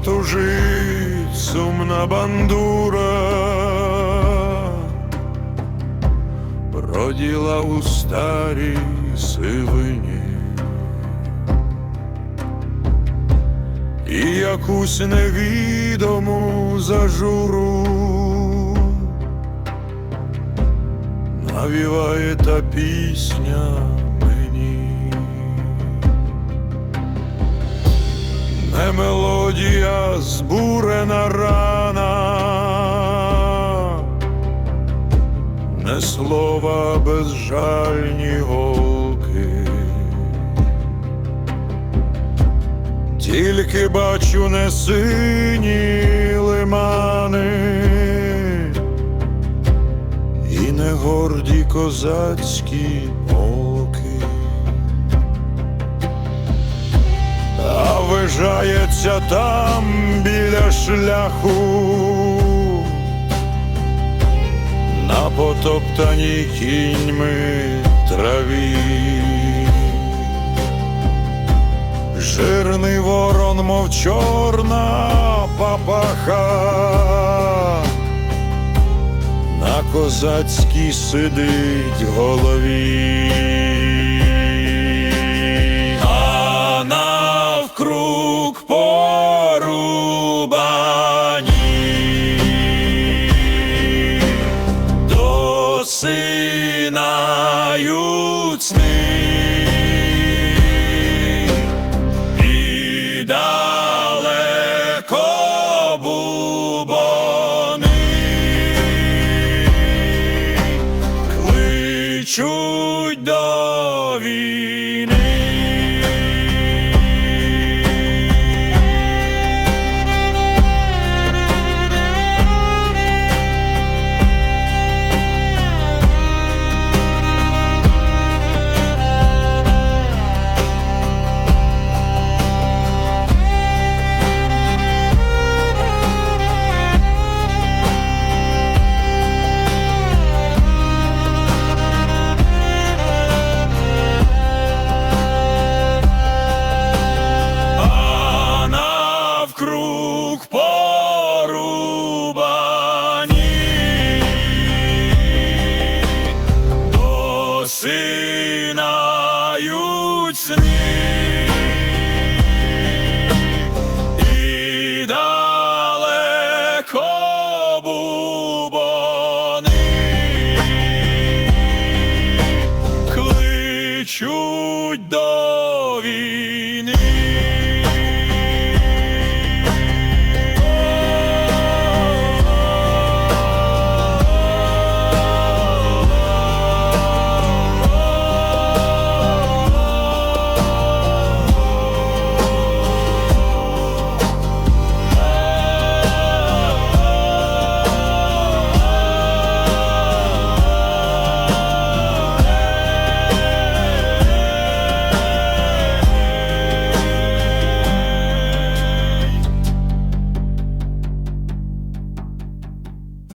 потужить сумна бандура, роділа у старій сивині. І якусь невідому зажуру. Навіває та пісня Мелодія збурена рана, не слова безжальні голки. Тільки бачу не сині лимани і не горді козацькі полки. А вижається там біля шляху. На потоптаній кіньми траві. Жирний ворон, мов чорна папаха, на козацькій сидить голові, чуть до. засинають сни. І кличуть до війни.